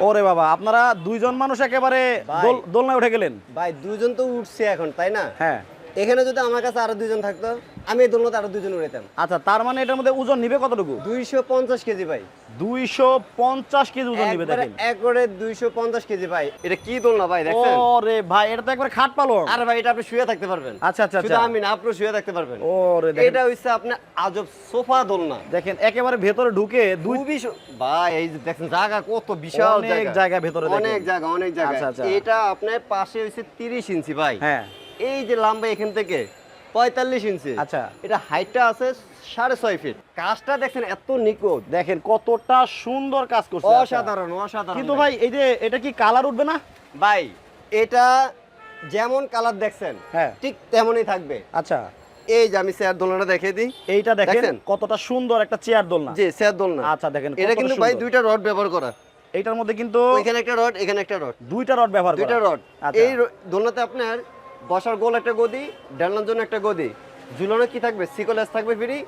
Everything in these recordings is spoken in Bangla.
ওরে বাবা আপনারা দুইজন মানুষ একেবারে। দোলনায় উঠে গেলেন। ভাই দুইজন তো উঠছে এখন তাই না? হ্যাঁ। এখানে যদি আমার কাছে আরও দুইজন থাকতো? আমি এই দোলনাতে আরও দুজন উড়াইতাম। আচ্ছা তার মানে এটার মধ্যে ওজন নিবে কতটুকু? দুইশো পঞ্চাশ কেজি ভাই। দুইশো পঞ্চাশ কেজি ওজন নিবে দেখেন। একবারে দুইশো পঞ্চাশ কেজি ভাই। এটা কি দোলনা ভাই দেখছেন? ওরে ভাই এটা তো একবার খাট পালং। আরে ভাই এটা আপনি শুয়ে থাকতে পারবেন। আচ্ছা আচ্ছা শুধু আচ্ছা। আমি না আপনিও শুয়ে থাকতে পারবেন। ওরে দেখেন। এটা হইছে আপনার আজব সোফা দোলনা। দেখেন একেবারে ভেতরে ঢুকে দুই সু- ভাই এই যে দেখছেন জায়গা কত বিশাল অনেক জায়গা। ভেতরে দেখেন। অনেক জায়গা অনেক জায়গা। আচ্ছা, আচ্ছা। এটা আপনার পাশে হইছে 30 ইঞ্চি ভাই। হ্যাঁ। এই যে লম্বা এখান থেকে পঁয়তাল্লিশ ইঞ্চি। আচ্ছা। এটা হাইটটা আছে সাড়ে ছয় ফিট। কাজটা দেখছেন এত নিখুঁত। দেখেন কতটা সুন্দর কাজ করছে। আচ্ছা। অসাধারণ অসাধারণ। কিন্তু ভাই এই যে এটা কি কালার উঠবে না? ভাই এটা যেমন কালার দেখছেন হ্যাঁ। ঠিক তেমনই থাকবে। আচ্ছা। এই যে আমি চেয়ার দোলনাটা দেখিয়ে দিই। এইটা দেখেন কতটা সুন্দর একটা চেয়ার দোলনা। জি চেয়ার দোলনা। আচ্ছা দেখেন এটা কিন্তু ভাই দুইটা রড ব্যবহার করা। এইটার মধ্যে কিন্তু ওইখানে একটা রড এখানে একটা রড দুইটা রড ব্যবহার করা। দুইটা রড আচ্ছা। এই দোলনাতে আপনার বসার গোল একটা গদি ডালনার জন্য একটা গদি। ঝুলানো কি থাকবে? সিকলেস থাকবে ফ্রি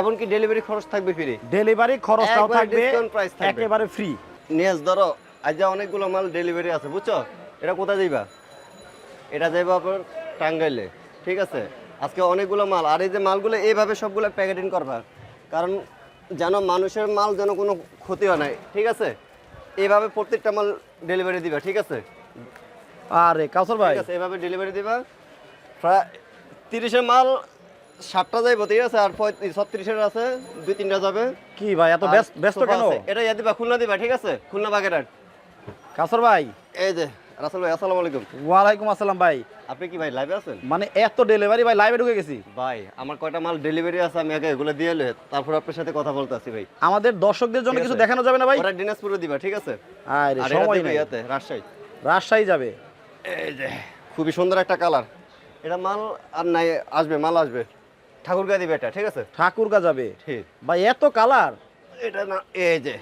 এমনকি ডেলিভারি খরচ থাকবে ফ্রি ডেলিভারি খরচটাও থাকবে একেবারে ফ্রি নেস ধরো আজ যা অনেকগুলো মাল ডেলিভারি আছে বুঝছ? এটা কোথায় যাইবা? এটা যাইবা আপনার টাঙ্গাইলে ঠিক আছে? আজকে অনেকগুলো মাল আর এই যে মালগুলো এইভাবে সবগুলো প্যাকেটিং করবা কারণ যেন মানুষের মাল যেন কোনো ক্ষতি হয় না ঠিক আছে? এইভাবে প্রত্যেকটা মাল ডেলিভারি দিবা ঠিক আছে? আরে কাউসার ভাই। ঠিক আছে এভাবে ডেলিভারি দিবা। প্রায় তিরিশের মাল সাতটা যাইবো ঠিক আছে? আর ছত্রিশের আছে দুই তিনটা যাবে। কি ভাই এত ব্যস্ত কেন? এটা ইয়া দিবা খুলনা দিবা ঠিক আছে? খুলনা বাগেরহাট। কাউসার ভাই। এই যে রাসেল ভাই আসসালামু আলাইকুম। ওয়ালাইকুম আসসালাম ভাই। আপনি কি ভাই লাইভে আছেন? মানে এত ডেলিভারি ভাই লাইভে ঢুকে গেছি। ভাই আমার কয়টা মাল ডেলিভারি আছে আমি আগে এগুলো দিয়ে এলে তারপর আপনার সাথে কথা বলতে আসি ভাই। আমাদের দর্শকদের জন্য কিছু দেখানো যাবে না ভাই? ওরা দিনাজপুরে দিবা ঠিক আছে? আরে সময় নেই। রাজশাহী। রাজশাহী যাবে। এই যে। খুবই সুন্দর একটা কালার। এটা মাল আর নাই আসবে মাল আসবে। ঠাকুরগা দিবে এটা ঠিক আছে? ঠাকুর ঠাকুরগা যাবে? ঠিক। ভাই এত কালার? এটা না এই যে।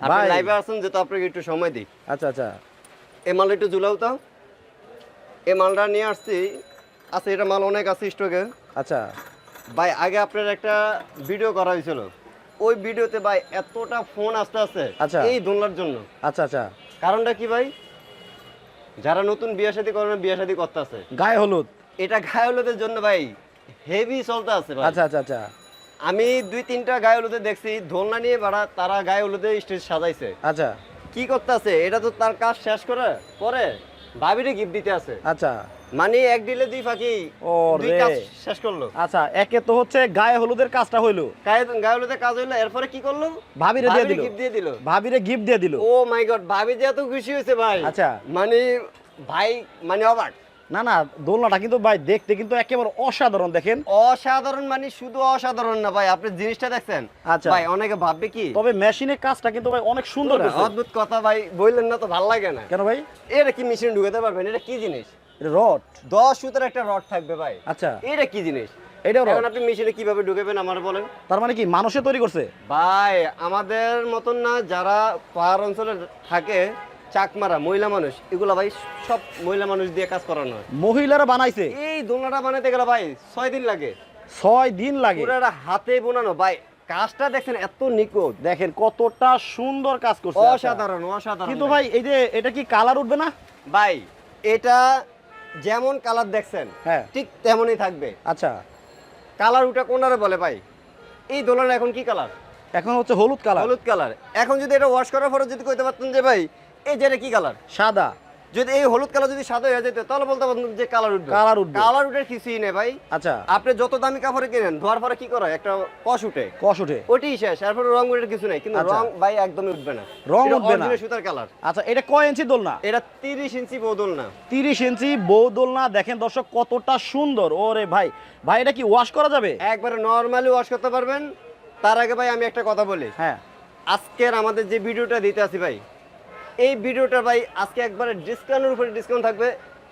আপনি। লাইভে আছেন যেহেতু আপনাকে একটু সময় দিই। আচ্ছা আচ্ছা। এই মালটা একটু ঝুলাও তো। এই মালটা নিয়ে আসছি। আছে এটা মাল অনেক আছে স্টকে। আচ্ছা। ভাই আগে আপনার একটা ভিডিও করা হয়েছিল। ওই ভিডিওতে ভাই এতটা ফোন আসতে আছে আচ্ছা। এই দোলনার জন্য। আচ্ছা আচ্ছা। কারণটা কি ভাই? যারা নতুন বিয়ে শাদী করেন বিয়ে শাদী করতে আছে। গায়ে হলুদ। এটা গায়ে হলুদের জন্য ভাই হেভি চলতে আছে ভাই। আচ্ছা আচ্ছা আচ্ছা। আমি দুই তিনটা গায়ে হলুদে দেখছি দোলনা নিয়ে বাড়া তারা গায়ে হলুদে স্টেজ সাজাইছে। আচ্ছা। কি করতে আছে? এটা তো তার কাজ শেষ করে পরে ভাবিরে গিফট দিতে আছে। আচ্ছা। মানে এক দিলে দুই ফাঁকি ও দুই কাজ শেষ করল। আচ্ছা একে তো হচ্ছে গায়ে হলুদের কাজটা হইল। গায়ে গায়ে হলুদে কাজ হইল এরপরে কি করল? ভাবিরে দিয়ে দিল। গিফট দিয়ে দিল। ভাবিরে গিফট দিয়ে দিল। ও মাই গড ভাবি যে এত খুশি হয়েছে ভাই। আচ্ছা। মানে ভাই মানে অবাক। না না দোলনাটা কিন্তু ভাই দেখতে কিন্তু একেবারে অসাধারণ দেখেন। অসাধারণ মানে শুধু অসাধারণ না ভাই আপনি জিনিসটা দেখছেন? আচ্ছা। ভাই অনেকে ভাববে কি? তবে মেশিনের কাজটা কিন্তু ভাই অনেক সুন্দর। অদ্ভুত কথা ভাই বললেন না তো ভালো লাগে না। কেন ভাই? এটা কি মেশিন ঢুকাতে পারবেন? এটা কি জিনিস? রড। দশ সুতের একটা রড থাকবে ভাই। আচ্ছা। এটা কি জিনিস? এটাও এখন আপনি মেশিনে কীভাবে ঢুকাবেন আমার বলেন। তার মানে কি মানুষে তৈরি করছে? ভাই আমাদের মতন না যারা পাহাড় অঞ্চলে থাকে চাকমারা মহিলা মানুষ এগুলা ভাই সব মহিলা মানুষ দিয়ে কাজ করানো হয়। মহিলারা বানাইছে? এই দোলনাটা বানাতে গেলে ভাই ছয় দিন লাগে। ছয় দিন লাগে? পুরো একটা হাতে বোনানো। ভাই কাজটা দেখছেন এত নিখুঁত। দেখেন কতটা সুন্দর কাজ করছে অসাধারণ অসাধারণ। কিন্তু ভাই এই যে এটা কি কালার উঠবে না? ভাই এটা যেমন কালার দেখছেন হ্যাঁ। ঠিক তেমনই থাকবে। আচ্ছা। কালার উঠা কোনারে বলে ভাই? এই দোলনা এখন কি কালার? এখন হচ্ছে হলুদ কালার। হলুদ কালার। এখন যদি এটা ওয়াশ করার পরে যদি কইতে পারতেন যে ভাই এই যে এটা কি কালার সাদা। যদি এই হলুদ কালার যদি সাদা হয়ে যেত তাহলে বলতে পারতাম যে কালার উঠবে। কালার উঠবে। কালার উঠে কিছুই নেই ভাই। আচ্ছা। আপনি যত দামি কাপড়ে কিনেন ধোয়ার পরে কি করা? একটা কষ উঠে। কষ উঠে। ওটি শেষ। এরপরে রং উঠে কিছু নাই। কিন্তু আচ্ছা। রং ভাই একদমই উঠবে না। রং উঠবে না। সুতার কালার আচ্ছা এটা কয় ইঞ্চি দোলনা? এটা তিরিশ ইঞ্চি বদল না তিরিশ ইঞ্চি বউ দোলনা। দেখেন দর্শক কতটা সুন্দর। ওরে ভাই। ভাই এটা কি ওয়াশ করা যাবে? একবারে নর্মালি ওয়াশ করতে পারবেন। তার আগে ভাই আমি একটা কথা বলি। হ্যাঁ। আজকের আমাদের যে ভিডিওটা দিতে আছি ভাই এই ভিডিওটা ভাই আজকে একবারে ডিসকাউন্টের উপরে ডিসকাউন্ট থাকবে।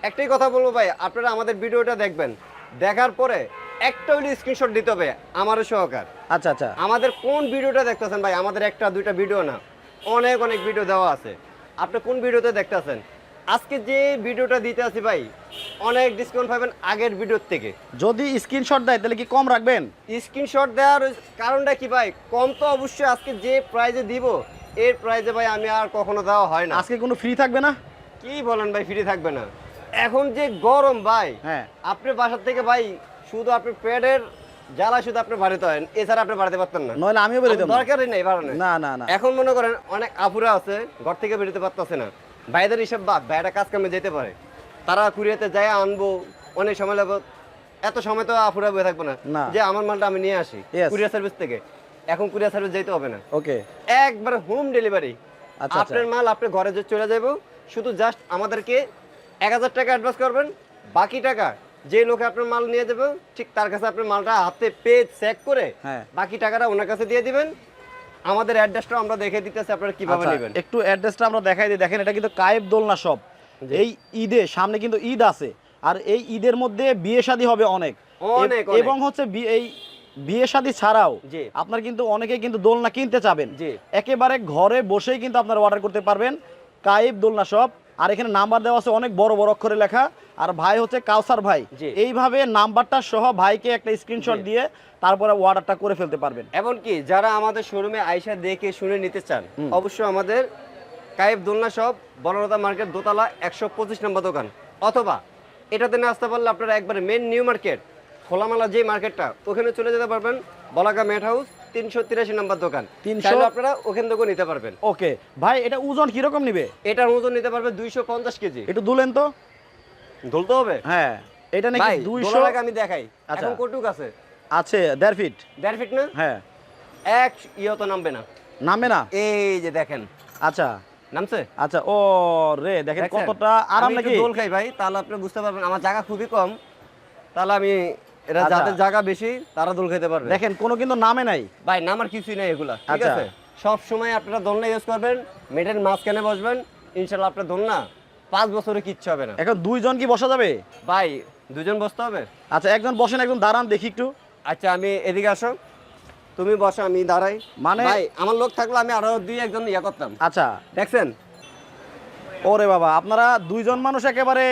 একটাই কথা বলব ভাই আপনারা আমাদের ভিডিওটা দেখবেন। দেখার পরে একটা হলে স্ক্রিনশট দিতে হবে আমারও সহকার। আচ্ছা আচ্ছা। আমাদের কোন ভিডিওটা দেখতেছেন ভাই? আমাদের একটা দুইটা ভিডিও না। অনেক অনেক ভিডিও দেওয়া আছে। আপনি কোন ভিডিওতে দেখতেছেন? আজকে যে ভিডিওটা দিতে আছি ভাই অনেক ডিসকাউন্ট পাবেন আগের ভিডিওর থেকে। যদি স্ক্রিনশট দেয় তাহলে কি কম রাখবেন? স্ক্রিনশট দেওয়ার কারণটা কি ভাই? কম তো অবশ্যই আজকে যে প্রাইজে দিব এর প্রাইজে ভাই আমি আর কখনো দেওয়া হয় না। আজকে কোনো ফ্রি থাকবে না? কি বলেন ভাই ফ্রি থাকবে না। এখন যে গরম ভাই হ্যাঁ। আপনি বাসার থেকে ভাই শুধু আপনি পেটের জ্বালা শুধু আপনি বাড়িতে হয় এছাড়া আপনি বাড়িতে পারতেন না। নইলে আমিও বেরোতাম না। দরকারই নেই বাড়ানো না না না। এখন মনে করেন অনেক আপুরা আছে ঘর থেকে বেরোতে পারতেছে না। ভাইদের হিসাব বাদ ভাইরা কাজ কামে যেতে পারে। তারা কুড়িয়াতে যায় আনব অনেক সময় লাগবে। এত সময় তো আপুরা বয়ে থাকব না। যে আমার মালটা আমি নিয়ে আসি. কুরিয়ার সার্ভিস থেকে। এখন কুরিয়ার সার্ভিস যেতে হবে না। ওকে একবার হোম ডেলিভারি আচ্ছা, আপনার মাল আপনি ঘরে যে চলে যাব শুধু জাস্ট আমাদেরকে এক হাজার টাকা অ্যাডভান্স করবেন। বাকি টাকা যে লোকে আপনার মাল নিয়ে যাবে ঠিক তার কাছে আপনার মালটা হাতে পেজ চেক করে হ্যাঁ। বাকি টাকাটা ওনার কাছে দিয়ে দিবেন। আমাদের অ্যাড্রেসটা আমরা দেখে দিতেছি আপনারা কীভাবে আচ্ছা, নেবেন। একটু অ্যাড্রেসটা আমরা দেখাই দিই। দেখেন এটা কিন্তু কায়েব দোলনা সব এই ঈদে সামনে কিন্তু ঈদ আছে। আর এই ঈদের মধ্যে বিয়ে শাদী হবে অনেক। অনেক, এবং হচ্ছে এই বিয়ে শাদী ছাড়াও। আপনার কিন্তু অনেকে কিন্তু দোলনা কিনতে চাবেন। একেবারে ঘরে বসেই কিন্তু আপনারা অর্ডার করতে পারবেন কায়েব দোলনা শপ আর এখানে নাম্বার দেওয়া আছে অনেক বড় বড় অক্ষরে লেখা আর ভাই হচ্ছে কাউসার ভাই। এইভাবে নাম্বারটা সহ ভাইকে একটা স্ক্রিনশট দিয়ে তারপরে অর্ডারটা করে ফেলতে পারবেন এমনকি যারা আমাদের শোরুমে আইসা দেখে শুনে নিতে চান হুম। অবশ্যই আমাদের কায়েব দোলনা শপ বনলতা মার্কেট দোতলা একশো পঁচিশ নম্বর দোকান অথবা এটাতে না আসতে পারলে আপনারা একবারে মেন নিউ মার্কেট খোলামেলা যে মার্কেটটা ওখানে চলে যেতে পারবেন বলাকা মেট হাউস তিনশো তিরাশি নম্বর দোকান। 300 চাইলে আপনারা ওখান থেকেও নিতে পারবেন। ওকে। ভাই এটা ওজন কীরকম নিবে? এটার ওজন নিতে পারবে দুইশো পঞ্চাশ কেজি। একটু দুলেন তো। ধুলতে হবে? হ্যাঁ এটা নাকি দুইশো আগে আমি দেখাই। আচ্ছা। এখন কটুক আছে। আছে দেড় ফিট। দেড় ফিট না? হ্যাঁ। এক ইয়ে তো নামবে না। নামে না? এই যে দেখেন। আচ্ছা। নামছে? আচ্ছা ও রে দেখেন কতটা আরাম নাকি? দোল খাই ভাই তাহলে আপনি বুঝতে পারবেন আমার জায়গা খুবই কম। তাহলে আমি এটা আচ্ছা। যাদের জায়গা বেশি তারা দোল খেতে পারবে। দেখেন কোনো কিন্তু নামে নাই। ভাই নামার কিছুই নাই এগুলা ঠিক আচ্ছা। আছে? সব সময় আপনারা দোলনা ইউজ করবেন মেটের মাঝখানে বসবেন ইনশাল্লাহ আপনার দোলনা পাঁচ বছরে কিচ্ছু হবে না। এখন দুইজন কি বসা যাবে? ভাই দুজন বসতে হবে? আচ্ছা একজন বসেন একজন দাঁড়ান দেখি একটু। আচ্ছা আমি এদিকে আসো। তুমি বসো আমি দাঁড়াই। মানে- ভাই আমার লোক থাকলে আমি আরও দুই একজন ইয়ে করতাম। আচ্ছা। দেখছেন? ওরে বাবা আপনারা দুইজন মানুষ একেবারে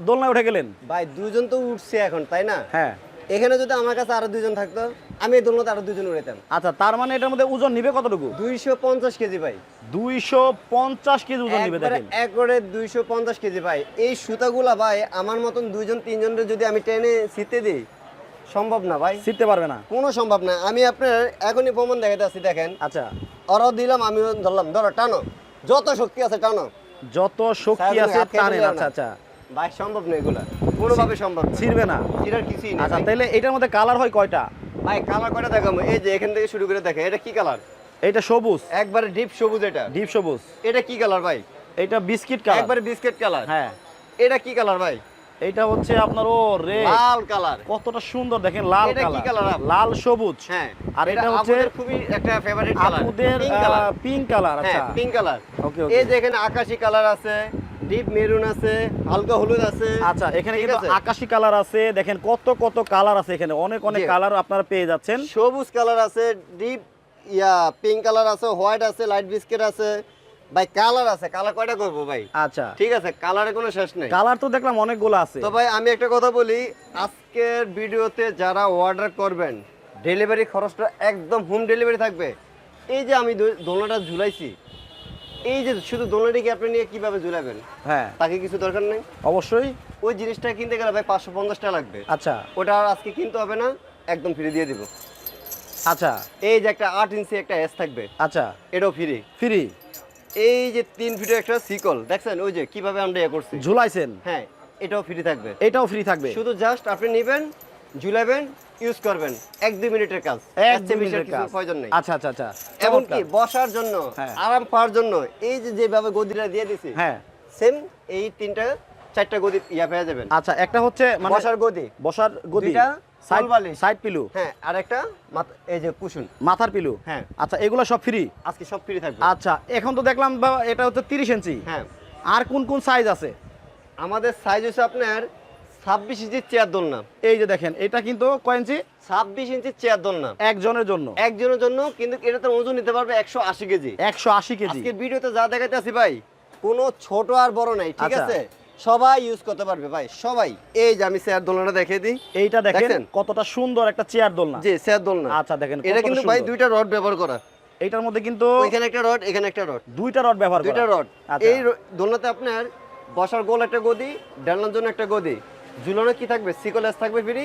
দোলনায় উঠে গেলেন। ভাই দুজন তো উঠছে এখন তাই না? হ্যাঁ। এখানে যদি আমার কাছে আরও দুজন থাকতো আমি এই দোলনাতে আরও দুজন উড়েতাম আচ্ছা তার মানে এটার মধ্যে ওজন নিবে কতটুকু? দুইশো পঞ্চাশ কেজি ভাই। দুইশো পঞ্চাশ কেজি ওজন নিবে দেখেন। একবারে দুইশো পঞ্চাশ কেজি ভাই। এই সুতাগুলা ভাই আমার মতন দুইজন তিনজনের যদি আমি টেনে শীতে দিই সম্ভব না ভাই। শিখতে পারবে না। কোনো সম্ভব না। আমি আপনার এখনই প্রমাণ দেখাতে আসছি দেখেন। আচ্ছা। ওরাও দিলাম আমিও ধরলাম। ধরো টানো। যত শক্তি আছে টানো। যত শক্তি আছে টানেন। আচ্ছা আচ্ছা। ভাই সম্ভব না এগুলা। কোনোভাবে সম্ভব ছিড়বে না। ছিড়ার কিছুই না আচ্ছা তাহলে এটার মধ্যে কালার হয় কয়টা? ভাই কালার কয়টা দেখাবো? এই যে এখান থেকে শুরু করে দেখে এটা কি কালার এটা সবুজ। একবারে ডিপ সবুজ এটা। ডিপ সবুজ। এটা কি কালার ভাই? এটা বিস্কিট কালার একবারে বিস্কিট কালার হ্যাঁ। এটা কি কালার ভাই? এটা হচ্ছে আপনার ও রে লাল কালার। কতটা সুন্দর দেখেন লাল এটা কি কালার। লাল সবুজ। হ্যাঁ। আর এটা হচ্ছে খুবই একটা ফেভারিট কালার। আপুদের পিঙ্ক কালার। হ্যাঁ আচ্ছা। Pink colour. ওকে এই ওকে যে এখানে আকাশি কালার আছে ডিপ মেরুন আছে হালকা হলুদ আছে। আচ্ছা এখানে কিন্তু? আকাশি কালার আছে দেখেন কত কত কালার আছে এখানে। অনেক অনেক কালার আপনারা পেয়ে যাচ্ছেন। সবুজ কালার আছে ডিপ ইয়া পিঙ্ক কালার আছে হোয়াইট আছে লাইট বিস্কিট আছে। ভাই কালার আছে। কালার কয়টা করব ভাই? আচ্ছা। ঠিক আছে কালারে কোনো শেষ নেই। কালার তো দেখলাম অনেকগুলো আছে। তো ভাই আমি একটা কথা বলি আজকের ভিডিওতে যারা অর্ডার করবেন ডেলিভারি খরচটা একদম হোম ডেলিভারি থাকবে। এই যে আমি দোলনাটা ঝুলাইছি এই যে শুধু দোলনাটিকে আপনি নিয়ে কীভাবে ঝুলাবেন? হ্যাঁ। তাকে কিছু দরকার নেই? অবশ্যই। ওই জিনিসটা কিনতে গেলে ভাই পাঁচশো পঞ্চাশ টাকা লাগবে। আচ্ছা। ওটা আর আজকে কিনতে হবে না একদম ফ্রি দিয়ে দিব। আচ্ছা। এই যে একটা আট ইঞ্চি একটা এস থাকবে। আচ্ছা। এটাও ফ্রি ফ্রি এই যে তিন ফিটের একটা সিকল দেখছেন? ওই যে কীভাবে আমরা ইয়ে করছি? ঝুলাইছেন? হ্যাঁ এটাও ফ্রি থাকবে। এটাও ফ্রি থাকবে? শুধু জাস্ট আপনি নেবেন ঝুলাবেন ইউজ করবেন। এক দুই মিনিটের কাজ। এক দুই মিনিটের কাজ। প্রয়োজন নেই। আচ্ছা আচ্ছা আচ্ছা। এমনকি। বসার জন্য হ্যাঁ। আরাম পাওয়ার জন্য এই যে যেভাবে গদিটা দিয়ে দিছি হ্যাঁ। সেম এই তিনটা চারটা গদি ইয়া পেয়ে যাবেন। আচ্ছা একটা হচ্ছে মানে বসার গদি। বসার গদি। দুইটা সাইড তলবালিশ। সাইড পিলু। হ্যাঁ আর একটা এই যে কুশন। মাথার পিলু। হ্যাঁ। আচ্ছা এগুলো সব ফ্রি আজকে সব ফ্রি থাকবে। আচ্ছা এখন তো দেখলাম এটা হচ্ছে তিরিশ ইঞ্চি। হ্যাঁ। আর কোন কোন সাইজ আছে? আমাদের সাইজ হচ্ছে আপনার ছাব্বিশ চেয়ার দোলনা। এই যে দেখেন এটা কিন্তু কয় ইঞ্চি? ছাব্বিশ চেয়ার দোলনা। একজনের জন্য। একজনের জন্য কিন্তু এটাতে ওজন নিতে পারবে একশো আশি কেজি। একশো আশি কেজি। ভিডিওতে যা দেখাতে আছি ভাই কোনো ছোট আর বড় নাই ঠিক আচ্ছা। আছে? সবাই ইউজ করতে পারবে ভাই সবাই। এই যে আমি চেয়ার দোলনাটা দেখিয়ে দিই। এইটা দেখেন কতটা সুন্দর একটা চেয়ার দোলনা। যে চেয়ার দোলনা। আচ্ছা দেখেন এটা কিন্তু ভাই দুইটা রড ব্যবহার করা। এইটার মধ্যে কিন্তু এখানে একটা রড এখানে একটা রড দুইটা রড ব্যবহার করা। দুইটা রড আচ্ছা। এই দোলনাতে আপনার বসার গোল একটা গদি ডালনার জন্য একটা গদি। ঝুলানো কি থাকবে? সিকলেস থাকবে ফ্রি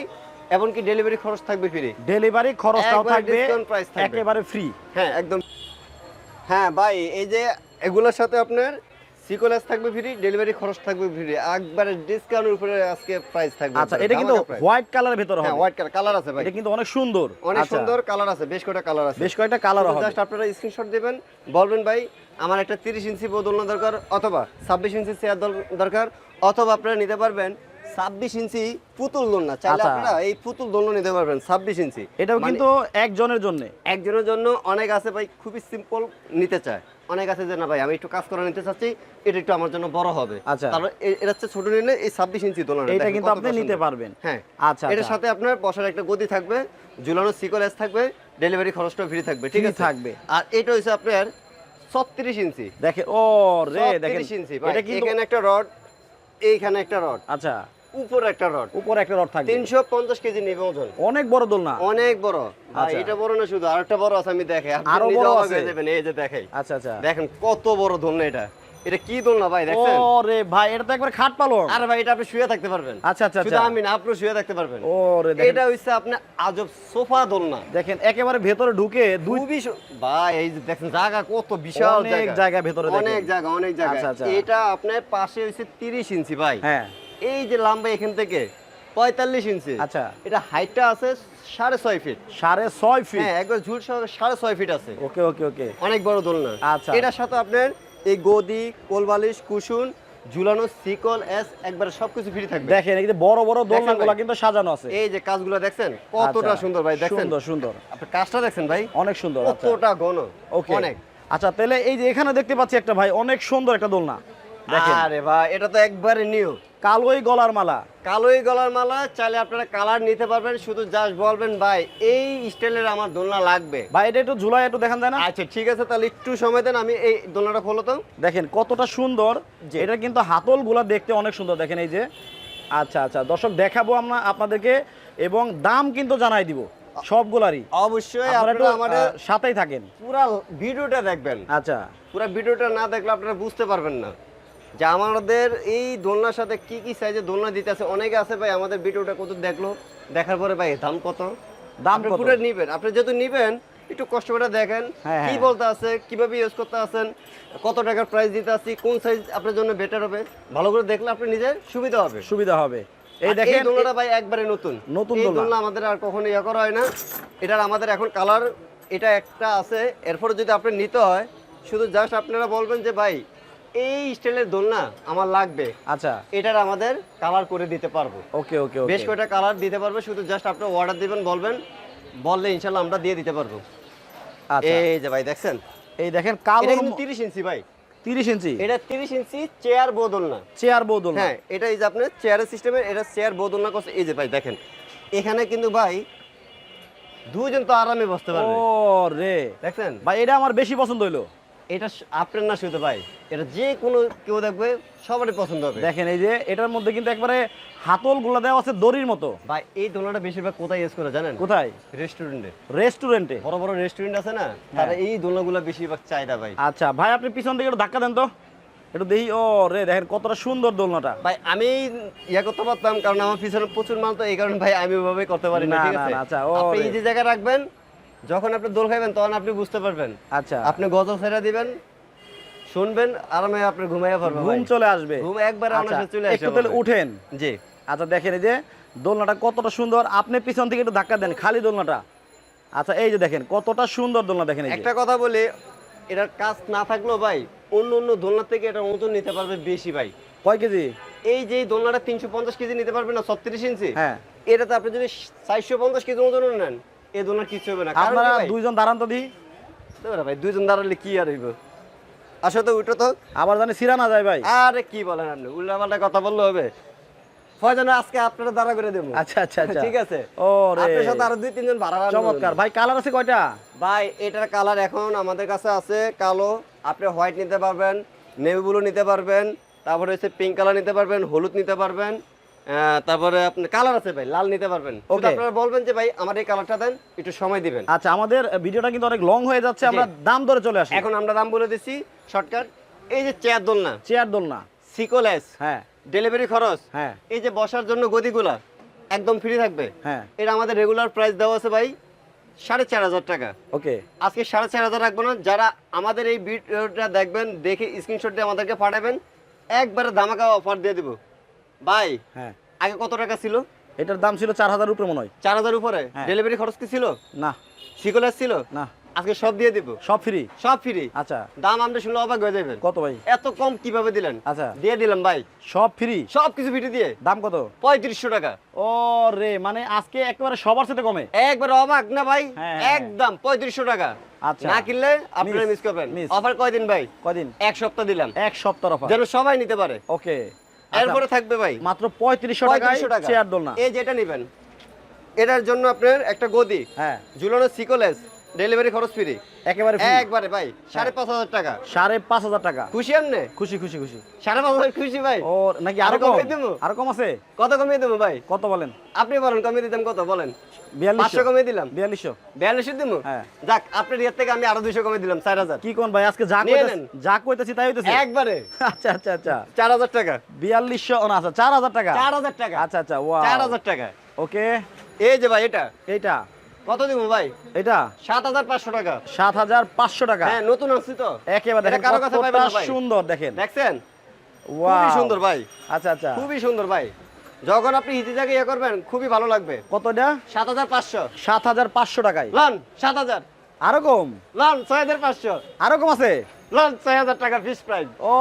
এমনকি ডেলিভারি খরচ থাকবে ফ্রি ডেলিভারি খরচটাও থাকবে। একেবারে ফ্রি হ্যাঁ একদম। হ্যাঁ ভাই এই যে এগুলোর সাথে আপনার সিকলেস থাকবে ফ্রি ডেলিভারি খরচ থাকবে ফ্রি একবারে ডিসকাউন্টের উপরে আজকে প্রাইস থাকবে আচ্ছা এটা কিন্তু হোয়াইট কালারের ভিতরে হ্যাঁ হোয়াইট কালার কালার আছে ভাই। এটা কিন্তু অনেক সুন্দর। অনেক আচ্ছা, সুন্দর কালার আছে বেশ কটা কালার আছে। বেশ কয়েকটা কালার হবে? জাস্ট আপনারা স্ক্রিনশট দিবেন। বলবেন ভাই আমার একটা তিরিশ ইঞ্চি দোলনা দরকার অথবা ছাব্বিশ ইঞ্চি চেয়ার দরকার অথবা আপনারা নিতে পারবেন ছাব্বিশ ইঞ্চি পুতুল দোলনা। চাইলে আচ্ছা। আপনারা এই পুতুল দোলনা নিতে পারবেন ছাব্বিশ ইঞ্চি। এটাও মানে কিন্তু একজনের জন্য। একজনের জন্য অনেক আছে ভাই খুবই সিম্পল নিতে চায়। অনেক আছে যে না ভাই আমি একটু কাজ করে নিতে চাচ্ছি এটা একটু আমার জন্য বড় হবে। আচ্ছা। তারপর এটা হচ্ছে ছোট নিলে এই ছাব্বিশ ইঞ্চি দোলনা এইটা দেখেন কিন্তু আপনি নিতে পারবেন। হ্যাঁ আচ্ছা এটার আচ্ছা। সাথে আপনার বসার একটা গদি থাকবে ঝুলানো সিকলেস থাকবে ডেলিভারি খরচটা ফ্রি থাকবে ঠিক আছে? থাকবে। আর এটা হচ্ছে আপনার ছত্রিশ ইঞ্চি। দেখেন ও রে দেখেন ইঞ্চি এটা কিন্তু এখানে একটা রড এইখানে একটা রড। আচ্ছা। উপরে একটা রড। উপরে একটা রড থাকবে। তিনশো পঞ্চাশ কেজি নেবে ওজন। অনেক বড় দোলনা অনেক বড়। আচ্ছা। এটা বড় না শুধু আরেকটা বড় আছে আমি দেখে আরও বড় আছে? এই যে দেখাই। আচ্ছা আচ্ছা। দেখেন কত বড় দোলনা এটা। এটা কি দোলনা ভাই ও দেখছেন? রে ভাই এটা তো একবার খাট পালং। আরে ভাই এটা আপনি শুয়ে থাকতে পারবেন। আচ্ছা আচ্ছা শুধু আচ্ছা। আমি না আপনি শুয়ে থাকতে পারবেন। ও রে দেখেন। এটা হচ্ছে আপনার আজব সোফা দোলনা দেখেন একেবারে ভেতরে ঢুকে দুই ভাই এই যে দেখেন জায়গা কত বিশাল অনেক জায়গা। জায়গা ভেতরে। অনেক জায়গা অনেক জায়গা। আচ্ছা, আচ্ছা। এটা আপনার পাশে হচ্ছে তিরিশ ইঞ্চি ভাই। হ্যাঁ। এই যে লম্বা এখান থেকে পঁয়তাল্লিশ ইঞ্চি। আচ্ছা। এটা হাইটটা আছে সাড়ে ছয় ফিট। সাড়ে ছয় ফিট? হ্যাঁ একবার ঝুল সহ সাড়ে ছয় ফিট আছে। ওকে ওকে ওকে। অনেক বড় দোলনা। আচ্ছা। এটার সাথে আপনার এই গদি কোলবালিশ কুশন ঝুলানো সিকল এস একবারে সবকিছু ফ্রি থাকবে। দেখেন এই যে বড় বড় দোলনা গুলা কিন্তু সাজানো আছে। এই যে কাজগুলো দেখছেন কতটা আচ্ছা, সুন্দর ভাই দেখছেন? সুন্দর সুন্দর। আপনি কাজটা দেখছেন ভাই? অনেক সুন্দর আচ্ছা। কতটা ঘন। ওকে। অনেক। আচ্ছা তাহলে এই যে এখানে দেখতে পাচ্ছি একটা ভাই অনেক সুন্দর একটা দোলনা। আরে ভাই এটা তো একবারে নিউ কালোই গলার মালা। কালোই গলার মালা চাইলে আপনারা কালার নিতে পারবেন শুধু জাস্ট বলবেন ভাই এই স্টাইলের আমার দোলনা লাগবে। ভাই এটা একটু ঝুলাই একটু দেখান যায় না আচ্ছা ঠিক আছে তাহলে একটু সময় দেন আমি এই দোলনাটা খোলো তো দেখেন কতটা সুন্দর। জি। এটা কিন্তু হাতলগুলা দেখতে অনেক সুন্দর দেখেন এই যে। আচ্ছা আচ্ছা দর্শক দেখাবো আমরা আপনাদেরকে এবং দাম কিন্তু জানাই দিব সবগুলারই। অবশ্যই আপনারা আমাদের সাথেই থাকেন। পুরা ভিডিওটা দেখবেন। আচ্ছা। পুরো ভিডিওটা না দেখলে আপনারা বুঝতে পারবেন না। যে আমাদের এই দোলনার সাথে কি কি সাইজে দোলনা দিতে আছে অনেকে আছে ভাই আমাদের ভিডিওটা কত দেখল? দেখার পরে ভাই দাম কত? দাম কত? পুরো নিবেন। আপনি যেহেতু নিবেন একটু কষ্ট করে দেখেন হ্যাঁ, কি হ্যাঁ। বলতে আছে কীভাবে ইউজ করতে আছেন কত টাকার প্রাইস দিতে আছি কোন সাইজ আপনার জন্য বেটার হবে ভালো করে দেখলে আপনি নিজের সুবিধা হবে। সুবিধা হবে। এই দেখেন এই দোলনাটা ভাই একবারে নতুন। নতুন। দোলনা। আমাদের আর কখনো ইয়ে করা হয় না। এটার আমাদের এখন কালার এটা একটা আছে। এরপরে যদি আপনি নিতে হয় শুধু জাস্ট আপনারা বলবেন যে ভাই এই স্টাইলের দোলনা আমার লাগবে। আচ্ছা। এটার আমাদের কালার করে দিতে পারব। ওকে ওকে বেশ কয়টা কালার দিতে পারব শুধু জাস্ট আপনি অর্ডার দিবেন বলবেন বললে ইনশাল্লাহ আমরা দিয়ে দিতে পারব। আচ্ছা। এই যে ভাই দেখছেন? এই দেখেন কালো কিন্তু তিরিশ ইঞ্চি ভাই। ইঞ্চি? এটা তিরিশ ইঞ্চি চেয়ার বদল না চেয়ার বদল হ্যাঁ এটা এই যে আপনার চেয়ারের সিস্টেমে এটা চেয়ার বদল না করছে। এই যে ভাই দেখেন। এখানে কিন্তু ভাই দুজন তো আরামে বসতে ও পারবে রে। দেখছেন? ভাই এটা আমার বেশি পছন্দ হইল। এটা আপনার না শুধু ভাই এটা যে কোনো কেউ দেখবে সবারই পছন্দ হবে। দেখেন এই যে এটার মধ্যে কিন্তু একবারে হাতলগুলা দেওয়া আছে দড়ির মতো। ভাই এই দোলনাটা বেশিরভাগ কোথায় ইউজ করে জানেন? কোথায়? রেস্টুরেন্টে রেস্টুরেন্টে বড় বড় রেস্টুরেন্ট আছে না? তারা এই দোলনাগুলো বেশিরভাগ চাহিদা ভাই। আচ্ছা ভাই আপনি পিছন থেকে একটু ধাক্কা দেন তো। একটু দেখি ও রে দেখেন কতটা সুন্দর দোলনাটা। ভাই আমি ইয়া করতে পারতাম কারণ আমার পিছনে প্রচুর মাল তো এই কারণে ভাই আমি ওইভাবে করতে পারি না ঠিক আছে? আচ্ছা, ও আপনি এই যে জায়গায় রাখবেন যখন আপনি দোল খাইবেন তখন আপনি বুঝতে পারবেন। আচ্ছা। আপনি গজল ছেড়ে দিবেন শুনবেন আরামে আপনি ঘুমাইয়া পারবেন ঘুম চলে আসবে। ঘুম একবারে আচ্ছা, অনায়াসে চলে একটু তাহলে উঠেন। জি। আচ্ছা দেখেন এই যে দোলনাটা কতটা সুন্দর। আপনি পিছন থেকে একটু ধাক্কা দেন খালি দোলনাটা। আচ্ছা এই যে দেখেন কতটা সুন্দর দোলনা দেখেন একটা কথা বলি এটার কাজ না থাকলেও ভাই অন্য অন্য দোলনা থেকে এটা ওজন নিতে পারবে বেশি ভাই। কয় কেজি? এই যে দোলনাটা তিনশো পঞ্চাশ কেজি নিতে পারবে না ছত্রিশ ইঞ্চি? হ্যাঁ। এটাতে আপনি যদি চারশো পঞ্চাশ কেজি ওজন নেন কিছু হবে না। আপনারা ভাই? দুইজন দাঁড়ান তো দিই ভাই দুইজন দাঁড়ালে কি আর হইব? আসো তো উঠো তো। আবার জানি সিরা না যায় ভাই। আরে কি বলেন আপনি উল্টা কথা বললে হবে। ফয়জান আজকে আপনারা দাঁড়া করে দেবো। আচ্ছা আচ্ছা আচ্ছা। ঠিক আছে? ও রে। আপনার সাথে আরও দুই তিনজন ভাড়া চমৎকার। ভাই কালার আছে কয়টা? ভাই এটার কালার এখন আমাদের কাছে আছে কালো। আপনি হোয়াইট নিতে পারবেন নেভি ব্লু নিতে পারবেন তারপরে হচ্ছে পিঙ্ক কালার নিতে পারবেন হলুদ নিতে পারবেন। তারপরে আপনার কালার আছে ভাই লাল নিতে পারবেন। আপনারা বলবেন যে ভাই আমার এই কালারটা দেন একটু সময় দিবেন। আচ্ছা আমাদের ভিডিওটা কিন্তু অনেক লং হয়ে যাচ্ছে আমরা দাম ধরে চলে আসি। এখন আমরা দাম বলে দিচ্ছি শর্টকাট এই যে চেয়ার দোলনা। চেয়ার দোলনা। সিকোলেস হ্যাঁ। ডেলিভারি খরচ। হ্যাঁ। এই যে বসার জন্য গদিগুলা একদম ফ্রি থাকবে। হ্যাঁ। এটা আমাদের রেগুলার প্রাইস দেওয়া আছে ভাই সাড়ে চার হাজার টাকা। ওকে আজকে সাড়ে চার হাজার রাখব না যারা আমাদের এই ভিডিওটা দেখবেন দেখে স্ক্রিনশট দিয়ে আমাদেরকে পাঠাবেন একবারে ধামাকা অফার দিয়ে দিব। ভাই হ্যাঁ। আগে কত টাকা ছিল? এটার দাম ছিল চার হাজার উপরে মনে হয়। চার হাজার উপরে? হ্যাঁ। ডেলিভারি খরচ কি ছিল? না। সিকোলেস ছিল? না। আজকে সব দিয়ে দিব? সব ফ্রি সব ফ্রি আচ্ছা। দাম আমরা শুনলে অবাক হয়ে যাবেন। কত ভাই? এত কম কীভাবে দিলেন? আচ্ছা। দিয়ে দিলাম ভাই। সব ফ্রি সব কিছু ফ্রি দিয়ে। দাম কত? পঁয়ত্রিশশো টাকা। ও রে মানে আজকে একেবারে সবার সাথে কমে? একবার অবাক না ভাই? হ্যাঁ, হ্যাঁ। একদম পঁয়ত্রিশশো টাকা। আচ্ছা। না কিনলে আপনারা মিস করবেন। অফার কয়দিন ভাই? কদিন এক সপ্তাহ দিলাম। এক সপ্তাহ অফার যেন সবাই নিতে পারে। ওকে। এরপরে থাকবে ভাই? মাত্র পঁয়ত্রিশশো টাকা। চেয়ার দোলনা। এই যেটা নেবেন। এটার জন্য আপনার একটা গদি। হ্যাঁ। ঝুলানো সিকোলেস ডেলিভারি খরচ ফ্রি একেবারে একবারে ভাই সাড়ে পাঁচ হাজার টাকা। সাড়ে পাঁচ হাজার টাকা। খুশি আপনি খুশি খুশি খুশি। সাড়ে পাঁচ হাজার খুশি ভাই। ও নাকি আরও কম? দেবো? আরও কম আছে? কত কমিয়ে দেবো ভাই? কত বলেন? আপনি বলেন কমিয়ে দিতাম কত বলেন। বিয়াল্লিশশো। পাঁচশো কমিয়ে দিলাম। বিয়াল্লিশশো। বিয়াল্লিশশো দেবো? হ্যাঁ। যাক আপনার ইয়ের থেকে আমি আরও দুইশো কমিয়ে দিলাম চার হাজার। কি কোন ভাই? আজকে যা যা কইতাছি তাই হইতেছে? একবারে। আচ্ছা আচ্ছা আচ্ছা। চার হাজার টাকা। বিয়াল্লিশশো না আচ্ছা চার হাজার টাকা। চার হাজার টাকা। আচ্ছা আচ্ছা ওয়া চার হাজার টাকা। ওকে এই যে ভাই এটা। এইটা। কত দিব ভাই? এটা? সাত হাজার পাঁচশো টাকা। সাত হাজার পাঁচশো টাকা। হ্যাঁ নতুন আসছি তো। একেবারে দেখেন কারও কাছে ভাই। সুন্দর দেখেন। দেখছেন? খুবই সুন্দর ভাই। আচ্ছা আচ্ছা। খুবই সুন্দর ভাই। যখন আপনি জায়গায় ইয়ে করবেন খুবই ভালো লাগবে। কতটা সাত হাজার পাঁচশো। সাত হাজার পাঁচশো টাকায়। লন সাত হাজার। আরও কম? লন ছয় হাজার পাঁচশো। আরও কম আছে? লন ছয় হাজার টাকা ফিস প্রাইস ও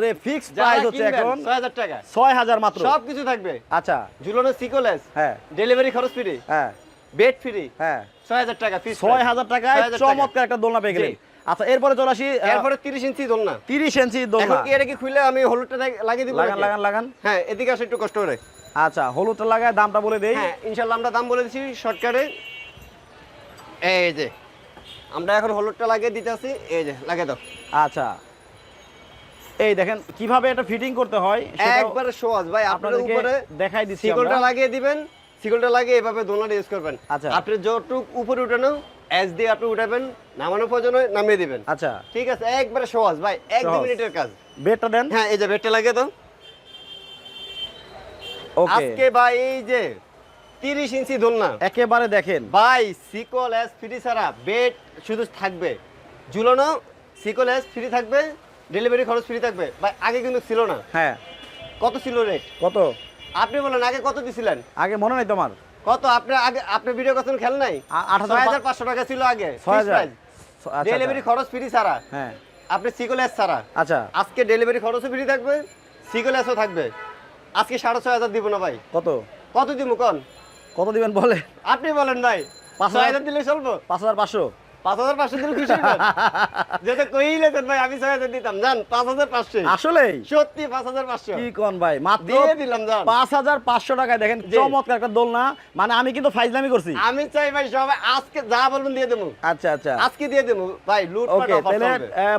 রে ফিক্স প্রাইস হচ্ছে এখন ছয় হাজার টাকা। ছয় হাজার মাত্র। সবকিছু থাকবে। আচ্ছা। ঝুলানো সিকোলেস হ্যাঁ। ডেলিভারি খরচ ফ্রি হ্যাঁ। বেড ফ্রি হ্যাঁ। ছয় হাজার টাকা ছয় হাজার টাকায় 6,000 টাকা। চমৎকার একটা দোলনা পেয়ে গেলেন। আচ্ছা এরপরে চলে আসি এরপরে তিরিশ ইঞ্চি দোল না তিরিশ ইঞ্চি দোলনা। কি খুলে আমি হলুদটা লাগিয়ে দিব লাগান লাগান লাগান। হ্যাঁ এদিকে আসে একটু কষ্ট করে। আচ্ছা হলুদটা লাগায় দামটা বলে দেই। হ্যাঁ ইনশাল্লাহ আমরা দাম বলে শর্টকাটে। এই যে আমরা এখন হলুদটা লাগিয়ে দিতে আসি। এই যে লাগিয়ে দাও। আচ্ছা। এই দেখেন কীভাবে এটা ফিটিং করতে হয় একবারে সহজ। ভাই আপনাদের উপরে দেখাই দিচ্ছি সিকলটা লাগিয়ে দিবেন। সিকলটা লাগে এভাবে দোলনাটা ইউজ করবেন। আচ্ছা। আপনি যতটুক উপরে উঠানো এস দিয়ে আপনি উঠাবেন নামানোর প্রয়োজন হয় নামিয়ে দিবেন। আচ্ছা। ঠিক আছে একবারে সহজ ভাই এক দু মিনিটের কাজ। বেডটা দেন। হ্যাঁ এই যে বেডটা লাগে তো ওকে আজকে ভাই এই যে তিরিশ ইঞ্চি দোলনা। একেবারে দেখেন। ভাই সিকল এস ফ্রি ছাড়া বেড শুধু থাকবে। ঝুলানো সিকল এস ফ্রি থাকবে ডেলিভারি খরচ ফ্রি থাকবে। ভাই আগে কিন্তু ছিল না। হ্যাঁ। কত ছিল রেট কত? আপনি বলেন আগে কত দিছিলেন? আগে মনে নাই তোমার। কত? আপনার আগে আপনি ভিডিও কত খেল নাই? আট হাজার পাঁচশো টাকা ছিল আগে ছয় হাজার। আচ্ছা, ডেলিভারি আচ্ছা। খরচ ফ্রি ছাড়া। হ্যাঁ। আপনি সিকল এস ছাড়া। আচ্ছা। আজকে ডেলিভারি খরচও ফ্রি থাকবে সিকল এসও থাকবে। আজকে সাড়ে ছয় হাজার দিব না ভাই। কত? কত দিব কন? কত দিবেন বলে? আপনি বলেন ভাই। পাঁচ? হাজার দিলে চলবো। পাঁচ হাজার পাঁচশো। পাঁচ হাজার পাঁচশো দিলে খুশি যেটা কইলেছেন ভাই আমি ছয় হাজার দিতাম জান পাঁচ হাজার পাঁচশো। আসলেই? সত্যি পাঁচ হাজার পাঁচশো। কি কোন ভাই? মাত্র দিয়ে দিলাম জান। পাঁচ হাজার পাঁচশো টাকায় দেখেন চমৎকার একটা দোলনা। মানে আমি কিন্তু ফাইজলামি করছি। আমি চাই ভাই সবাই আজকে যা বলবেন দিয়ে দেবো। আচ্ছা আচ্ছা। আজকে দিয়ে দেবো। ভাই লুট ওকে তাহলে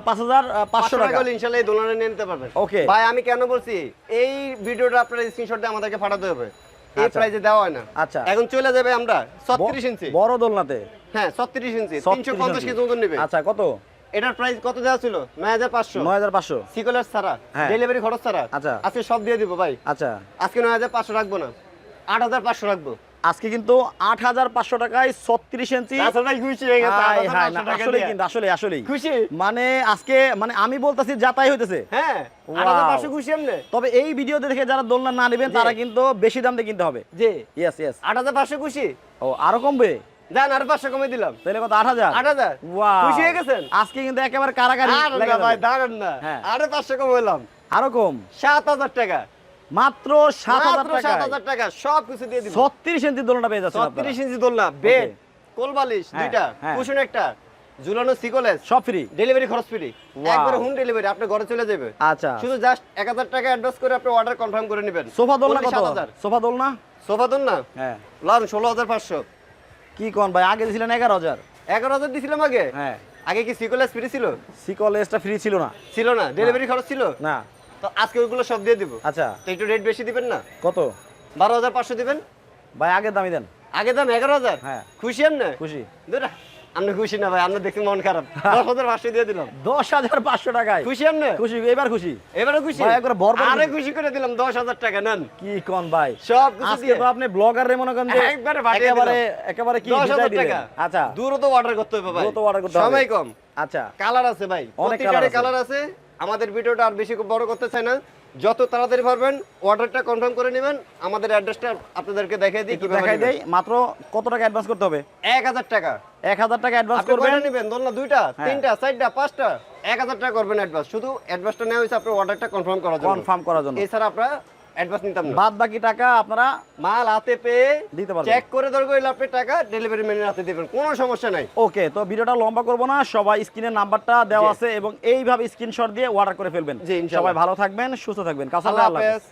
পাঁচ হাজার পাঁচশো টাকা ইনশাল্লাহ এই দোলনা নিয়ে নিতে পারবেন। Okay. ভাই আমি কেন বলছি এই ভিডিওটা আপনারা স্ক্রিনশট দিয়ে আমাদেরকে পাঠাতে হবে। এই আচ্ছা। প্রাইসে দেওয়া হয় না। আচ্ছা। এখন চলে যাবে আমরা ব- ছত্রিশ ইঞ্চি। বড় দোলনাতে? হ্যাঁ ছত্রিশ ইঞ্চি 36 তিনশো পঞ্চাশ ইঞ্চি। কেজি ওজন নেবে। আচ্ছা কত? এটার প্রাইস কত দেওয়া ছিল? নয় হাজার পাঁচশো। নয় হাজার পাঁচশো। সিকলার ছাড়া হ্যাঁ। ডেলিভারি খরচ ছাড়া। আচ্ছা। আজকে সব দিয়ে দিব ভাই। আচ্ছা। আজকে নয় হাজার পাঁচশো রাখব না। আট হাজার পাঁচশো রাখব। আজকে কিন্তু আট হাজার পাঁচশো টাকায় ছত্রিশ ইঞ্চি। আসলে খুশি গেছে হাই, 8,500 হাই, না, টাকা আসলেই দিয়ে। কিন্তু আসলে আসলেই। খুশি? মানে আজকে মানে আমি বলতেছি যাতাই হইতেছে। হ্যাঁ তবে এই ভিডিও দেখে যারা দোলনা না নেবেন তারা কিন্তু বেশি দাম দিয়ে কিনতে হবে। জি। ইয়েস ইয়েস আট হাজার পাঁচশো খুশি? ও আরও কমবে? যান আর পাঁচশো কমে দিলাম। তাহলে কত আট হাজার? আট হাজার? খুশি হয়ে গেছেন? আজকে কিন্তু একেবারে কারাগারি আর ভাই দাঁড়ান না। হ্যাঁ। আরও পাঁচশো কম আরও কম? সাত হাজার টাকা। মাত্র সাত হাজার টাকা সব কিছু দিয়ে দিব। ছত্রিশ ইঞ্চি দোলনাটা পেয়ে যাচ্ছে ছত্রিশ ইঞ্চি দোলনা বেড কোলবালিশ হ্যাঁ, দুইটা হ্যাঁ। কুশন একটা ঝুলানো সিকোলেস সব ফ্রি ডেলিভারি খরচ ফ্রি একবার হোম ডেলিভারি আপনার ঘরে চলে যাবে আচ্ছা। শুধু জাস্ট এক হাজার টাকা অ্যাডভান্স করে আপনি অর্ডার কনফার্ম করে নেবেন। সোফা দোলনা কত? সোফা দোলনা? সোফা দোল না হ্যাঁ। লান ষোলো হাজার পাঁচশো। কি কোন ভাই আগে দিছিলেন এগারো হাজার? এগারো হাজার দিছিলাম আগে। হ্যাঁ। আগে কি সিকোলেস ফ্রি ছিল? সিকল এসটা ফ্রি ছিল না। ছিল না ডেলিভারি খরচ ছিল? না। তো আজকে ওইগুলো সব দিয়ে দিব। আচ্ছা। তো একটু রেট বেশি দিবেন না? কত? বারো হাজার পাঁচশো দিবেন। ভাই দামই দেন। আগে দাম এগারো হাজার? হ্যাঁ। খুশি আপনি? খুশি। দুটা আপনি খুশি না ভাই দেখতে মন খারাপ। দশ হাজার পাঁচশো দিয়ে দিলাম। দশ হাজার পাঁচশো টাকায়? খুশি আপনি? খুশি এবার খুশি? এবারে খুশি? একবারে আরে খুশি। করে দিলাম দশ হাজার টাকা নেন। কি কোন ভাই? সব আজকে তো আপনি ব্লগার রে মনে করেন একবারে একেবারে একেবারে কি দশ হাজার টাকা। আচ্ছা। দ্রুত অর্ডার করতে হবে ভাই। দ্রুত order করতে হবে। সময় কম। আচ্ছা। কালার আছে ভাই। অনেক। কালার আছে। আমাদের ভিডিওটা আর বেশি বড় করতে চাই না। যত তাড়াতাড়ি পারবেন অর্ডারটা কনফার্ম করে নেবেন। আমাদের অ্যাড্রেসটা আপনাদেরকে দেখিয়ে দিই কীভাবে দেখাই। দেই মাত্র কত টাকা অ্যাডভান্স করতে হবে? এক হাজার টাকা। এক হাজার টাকা অ্যাডভান্স করবেন। আপনি নেবেন দোলনা দুইটা হ্যাঁ। তিনটা চারটা পাঁচটা এক হাজার টাকা করবেন অ্যাডভান্স শুধু অ্যাডভান্সটা নেওয়া হয়েছে আপনার অর্ডারটা কনফার্ম করার জন্য। কনফার্ম করার জন্য। এছাড়া আপনারা অ্যাডভান্স নিতাম না। বাদ বাকি টাকা আপনারা মাল হাতে পেয়ে দিতে পারবেন। চেক করে দরকার হলে আপনি টাকা ডেলিভারি ম্যানের হাতে দেবেন। কোনো সমস্যা নাই। ওকে তো ভিডিওটা লম্বা করব না সবাই স্ক্রিনের নাম্বারটা দেওয়া আছে এবং এইভাবে স্ক্রিনশট দিয়ে অর্ডার করে ফেলবেন। সবাই ভালো থাকবেন সুস্থ থাকবেন। কাউসার আল্লাহ। হাফেজ।